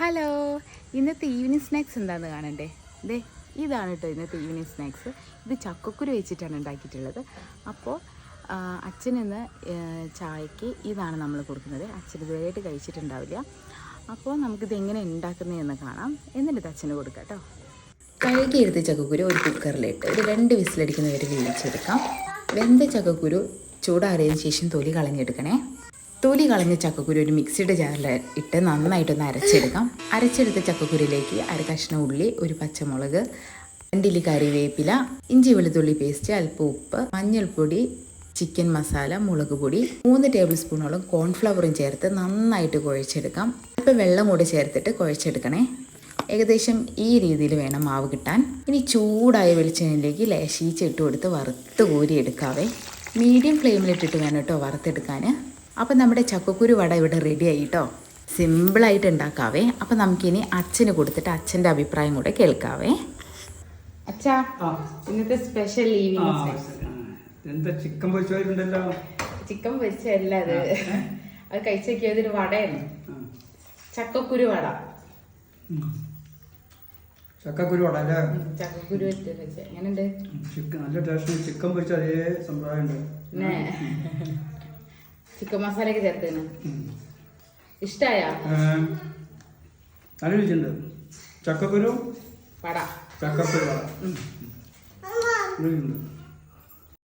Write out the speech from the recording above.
Hello ഇന്നത്തെ evening snacks എന്താണെന്ന് കാണണ്ടേ? ദേ ഇതാണ് കേട്ടോ ഇന്നത്തെ ഈവനിങ് സ്നാക്സ് ഇത് ചക്കക്കുരു വെച്ചിട്ടാണ് ഉണ്ടാക്കിയിട്ടുള്ളത്. അപ്പോൾ അച്ഛനിന്ന് ചായക്ക് ഇതാണ് നമ്മൾ കൊടുക്കുന്നത്. അച്ഛൻ ഇതുവരെയായിട്ട് കഴിച്ചിട്ടുണ്ടാവില്ല. അപ്പോൾ നമുക്കിത് എങ്ങനെ ഉണ്ടാക്കുന്നതെന്ന് കാണാം. എന്നിട്ട് അച്ഛന് കൊടുക്കാം കേട്ടോ കഴുകിയെടുത്ത ചക്കക്കുരു ഒരു കുക്കറിലിട്ട് ഒരു രണ്ട് വിസിലടിക്കുന്നവർ വേവിച്ചെടുക്കാം. വെന്ത ചക്കക്കുരു ചൂടാറിയതിന് ശേഷം തൊലി കളഞ്ഞെടുക്കണേ. തൊലി കളഞ്ഞ ചക്കക്കുരു ഒരു മിക്സിയുടെ ജാറിൽ ഇട്ട് നന്നായിട്ടൊന്ന് അരച്ചെടുക്കാം. അരച്ചെടുത്ത ചക്കക്കുരിയിലേക്ക് അര കഷ്ണം ഉള്ളി ഒരു പച്ചമുളക് രണ്ടിലി കറിവേപ്പില ഇഞ്ചി വെളുത്തുള്ളി പേസ്റ്റ് അല്പം ഉപ്പ് മഞ്ഞൾപ്പൊടി ചിക്കൻ മസാല മുളക് പൊടി മൂന്ന് ടേബിൾ സ്പൂണോളം കോൺഫ്ലവറും ചേർത്ത് നന്നായിട്ട് കുഴച്ചെടുക്കാം. അല്പം വെള്ളം കൂടി ചേർത്തിട്ട് കുഴച്ചെടുക്കണേ. ഏകദേശം ഈ രീതിയിൽ വേണം മാവ് കിട്ടാൻ. ഇനി ചൂടായ വെളിച്ചെണ്ണയിലേക്ക് ലേശീച്ചിട്ട് കൊടുത്ത് വറുത്ത് കോരിയെടുക്കാവേ. മീഡിയം ഫ്ലെയിമിലിട്ടിട്ട് വേണം കേട്ടോ വറുത്തെടുക്കാൻ അപ്പം നമ്മുടെ ചക്കക്കുരു വട ഇവിടെ റെഡി ആയി കേട്ടോ സിമ്പിളായിട്ട് ഉണ്ടാക്കാവേ. അപ്പോൾ നമുക്കിനി അച്ഛന് കൊടുത്തിട്ട് അച്ഛന്റെ അഭിപ്രായം കൂടെ കേൾക്കാവേ. അച്ഛാ. ഇന്നത്തെ സ്പെഷ്യൽ ഈവനിങ് എന്താ ചിക്കൻ പൊരിച്ചവരുണ്ടല്ലോ? ചിക്കൻ പൊരിച്ചല്ല അത്. അത് കഴിച്ചൊക്കെയത് ഒരു വടയാണ്. ചക്കക്കുരു വട. ചക്കക്കുരു വട അല്ലേ? ചക്കക്കുരു എങ്ങനെയുണ്ട്? ചിക്കൻ നല്ല ടേസ്റ്റ് ചിക്കൻ പൊരിച്ച അതേ സമ്പ്രദായം ഉണ്ട്. ചിക്കൻ മസാലയൊക്കെ ചേർത്തേന്. ഇഷ്ടായ? നല്ല രുചിയുണ്ട് ചക്കക്കുരു പട ചക്കക്കുരു രുചിയുണ്ട്